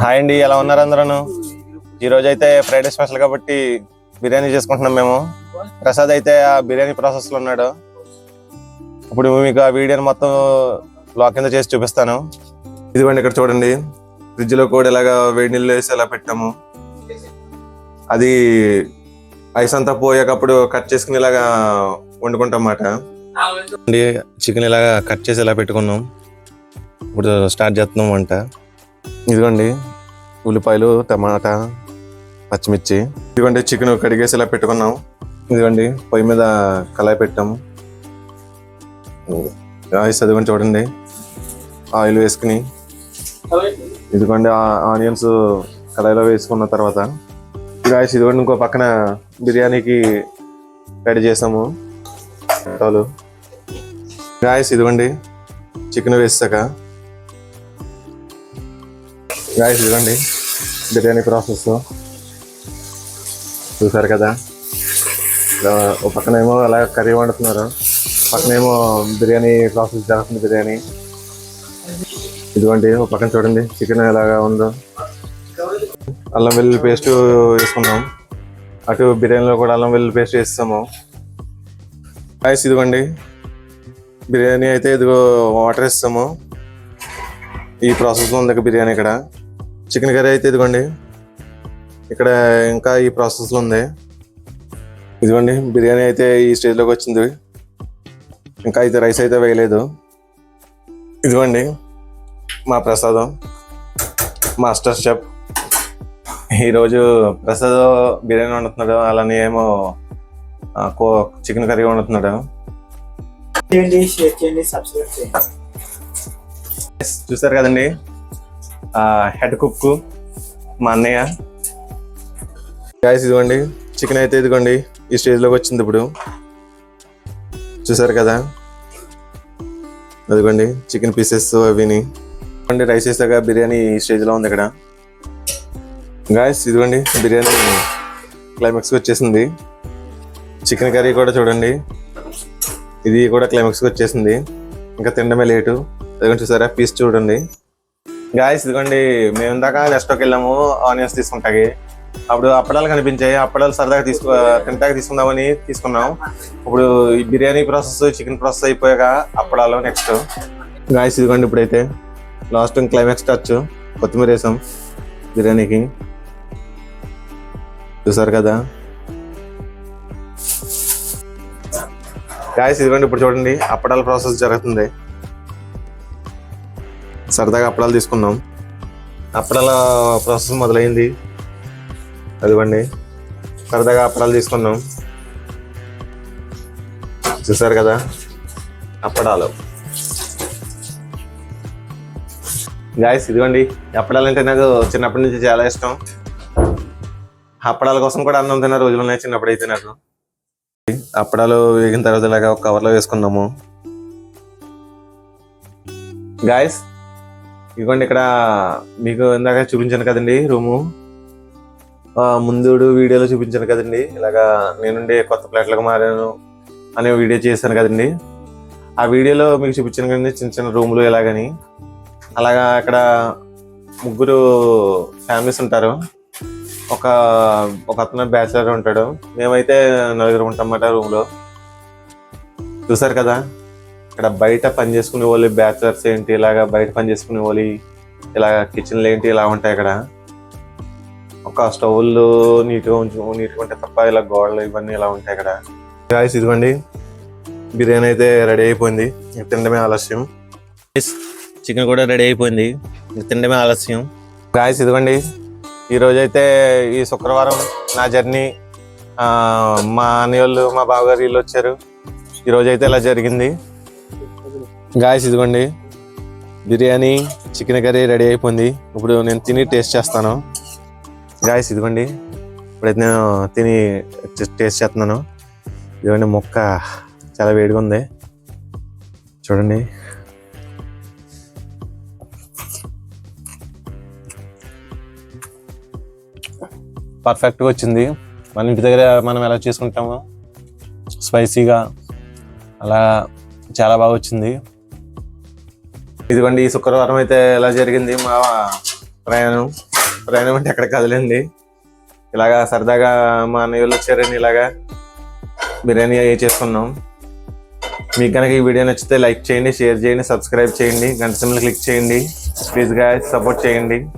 Hi అండి ఎలా ఉన్నారు అందరూ ఈ రోజు అయితే ఫ్రైడే స్పెషల్ కాబట్టి బిర్యానీ చేసుకుంటున్నాం మేము. ప్రసాద్ అయితే ఆ బిర్యానీ ప్రాసెస్లో ఉన్నాడు. ఇప్పుడు మీకు ఆ వీడియోని మొత్తం బ్లాక్ కింద చేసి చూపిస్తాను. ఇదిగోండి ఇక్కడ చూడండి. ఫ్రిడ్జ్లో కూడా ఇలాగా వేడి నీళ్ళు వేసి ఇలా పెట్టాము. అది ఐస్ అంతా పోయాకప్పుడు కట్ చేసుకుని ఇలాగా వండుకుంటాం అన్నమాట. చికెన్ ఇలాగా కట్ చేసి ఇలా పెట్టుకున్నాం. ఇప్పుడు స్టార్ట్ చేస్తున్నాం వంట. ఇదిగోండి. ఉల్లిపాయలు టమాటా పచ్చిమిర్చి. ఇదిగోండి చికెన్ కడిగేసి ఇలా పెట్టుకున్నాం. ఇదిగోండి పొయ్యి మీద కళాయి పెట్టాము ఆయిల్స్ అదిగోండి చూడండి. ఆయిల్ వేసుకుని. ఇదిగోండి ఆ- ఆనియన్స్ కళాయిలో వేసుకున్న తర్వాత. గాయస్ ఇదిగోండి ఇంకో పక్కన బిర్యానీకి రెడీ చేసాము. చాలు. గాయస్ ఇదిగోండి చికెన్ వేసాక. గాయస్ ఇదిగోండి. బిర్యానీ ప్రాసెస్. చూసారు కదా? ఓ ఒక పక్కనేమో అలా కర్రీ వండుతున్నారు. పక్కనేమో బిర్యానీ ప్రాసెస్ జరుగుతుంది బిర్యానీ. ఇదిగోండి ఒక పక్కన చూడండి చికెన్ ఎలాగా ఉందో. అల్లం వెల్లుల్లి పేస్ట్ వేసుకున్నాం అటు బిర్యానీలో కూడా అల్లం వెల్లుల్లి పేస్ట్ వేస్తాము రైస్ ఇదిగోండి. బిర్యానీ అయితే ఇదిగో వాటర్ ఇస్తాము ఈ ప్రాసెస్లో ఉంది బిర్యానీ ఇక్కడ. చికెన్ కర్రీ అయితే ఇదిగోండి. ఇక్కడ ఇంకా ఈ ప్రాసెస్లో ఉంది. ఇదిగోండి బిర్యానీ అయితే ఈ స్టేజ్లోకి వచ్చింది. ఇంకా అయితే రైస్ అయితే వేయలేదు. ఇదిగోండి మా ప్రసాదం మాస్టర్ షెఫ్ ఈరోజు ప్రసాద్ బిర్యానీ వండుతున్నాడు అలానే ఏమో చికెన్ కర్రీ వండుతున్నాడు. చూసారు కదండి? హెడ్ కుక్ మా అన్నయ్య. గాయస్ ఇదిగోండి. చికెన్ అయితే ఇదిగోండి. ఈ స్టేజ్లోకి వచ్చింది ఇప్పుడు. చూసారు కదా? అదిగోండి. చికెన్ పీసెస్ అవిని ఇదిగోండి రైస్ వేసాక బిర్యానీ ఈ స్టేజ్లో ఉంది ఇక్కడ. గాయస్ ఇదిగోండి. బిర్యానీ క్లైమాక్స్కి వచ్చేసింది. చికెన్ కర్రీ కూడా చూడండి. ఇది కూడా క్లైమాక్స్కి వచ్చేసింది. ఇంకా తినడమే లేటు. అదిగోండి చూసారా? పీస్ చూడండి. గాయస్ ఇదిగోండి మేము ఇందాక రెస్టోకి వెళ్ళాము ఆనియన్స్ తీసుకుంటాకి. అప్పుడు అప్పడాలు కనిపించాయి. అప్పడాలు సరదాగా తీసుకో తింటాక తీసుకుందామని తీసుకున్నాం. ఇప్పుడు ఈ బిర్యానీ ప్రాసెస్ చికెన్ ప్రాసెస్ అయిపోయాక అప్పడాలు నెక్స్ట్ గాయస్ ఇదిగోండి ఇప్పుడైతే లాస్ట్ క్లైమాక్స్ టచ్ కొత్తిమీర వేసాం బిర్యానీకి. చూసారు కదా? గాయస్ ఇదిగోండి ఇప్పుడు చూడండి అప్పడాల ప్రాసెస్ జరుగుతుంది. సరదాగా అప్పడాలు తీసుకున్నాం. అప్పడాల ప్రాసెస్ మొదలైంది. అదిగోండి సరదాగా అప్పడాలు తీసుకున్నాం. చూసారు కదా? అప్పడాలు. గాయస్ ఇదిగోండి. అప్పడాలు అంటే నాకు చిన్నప్పటి నుంచి చాలా ఇష్టం. అప్పడాల కోసం కూడా అన్నం తిన్న రోజులు ఉన్నాయి చిన్నప్పుడు అయితే నాకు. అప్పడాలు వేగిన తర్వాత ఇలాగా ఒక కవర్లో వేసుకున్నాము. గాయస్ ఇదిగోండి ఇక్కడ మీకు ఇందాక చూపించాను కదండి రూము. ముందుడు వీడియోలో చూపించాను కదండి. ఇలాగా నేనుండే కొత్త ప్లాట్లకు మారాను అనే వీడియో చేశాను కదండి. ఆ వీడియోలో మీకు చూపించాను కదండి చిన్న చిన్న రూములు ఇలాగని అలాగా అక్కడ ముగ్గురు ఫ్యామిలీస్ ఉంటారు. ఒక ఒక అతను బ్యాచిలర్ ఉంటాడు. మేమైతే నలుగురు ఉంటాం అన్నమాట రూమ్లో. చూసారు కదా? ఇక్కడ బయట పని చేసుకునే వాళ్ళు బ్యాచులర్స్ ఏంటి ఇలాగా బయట పని చేసుకునే వాళ్ళు ఇలాగ కిచెన్లు ఏంటి ఇలా ఉంటాయి ఇక్కడ ఒక స్టవ్లు నీట్గా ఉంచు నీట్గా ఉంటే తప్ప ఇలా గోడలు ఇవన్నీ ఇలా ఉంటాయి ఇక్కడ గాయస్ ఇదిగోండి. బిర్యానీ అయితే రెడీ అయిపోయింది. తినడమే ఆలస్యం. చికెన్ కూడా రెడీ అయిపోయింది. తినడమే ఆలస్యం. గాయస్ ఇదిగోండి. ఈరోజైతే అయితే ఈ శుక్రవారం నా జర్నీ మా అన్నయ్య వాళ్ళు మా బావగారు వీళ్ళు వచ్చారు. ఈరోజు అయితే ఇలా జరిగింది. గాయస్ ఇదిగోండి. బిర్యానీ చికెన్ కర్రీ రెడీ అయిపోయింది. ఇప్పుడు నేను తిని టేస్ట్ చేస్తాను. గాయస్ ఇదిగోండి. ఇప్పుడైతే నేను తిని టేస్ట్ చేస్తున్నాను. ఇదిగోండి ముక్క చాలా వేడిగా ఉంది. చూడండి. పర్ఫెక్ట్గా వచ్చింది. మన ఇంటి దగ్గర మనం ఎలా చేసుకుంటామో స్పైసీగా అలా చాలా బాగా వచ్చింది. ఇదిగోండి ఈ శుక్రవారం అయితే ఎలా జరిగింది మా ప్రయాణం? ప్రయాణం అంటే ఎక్కడ కదలండి. ఇలాగా సరదాగా మా అన్నయ్యలు వాళ్ళు వచ్చారని ఇలాగా. బిర్యానీ అయ్యి చేసుకున్నాం. మీకు కనుక ఈ వీడియో నచ్చితే లైక్ చేయండి షేర్ చేయండి సబ్స్క్రైబ్ చేయండి గంట సింబల్ క్లిక్ చేయండి. ప్లీజ్గా సపోర్ట్ చేయండి.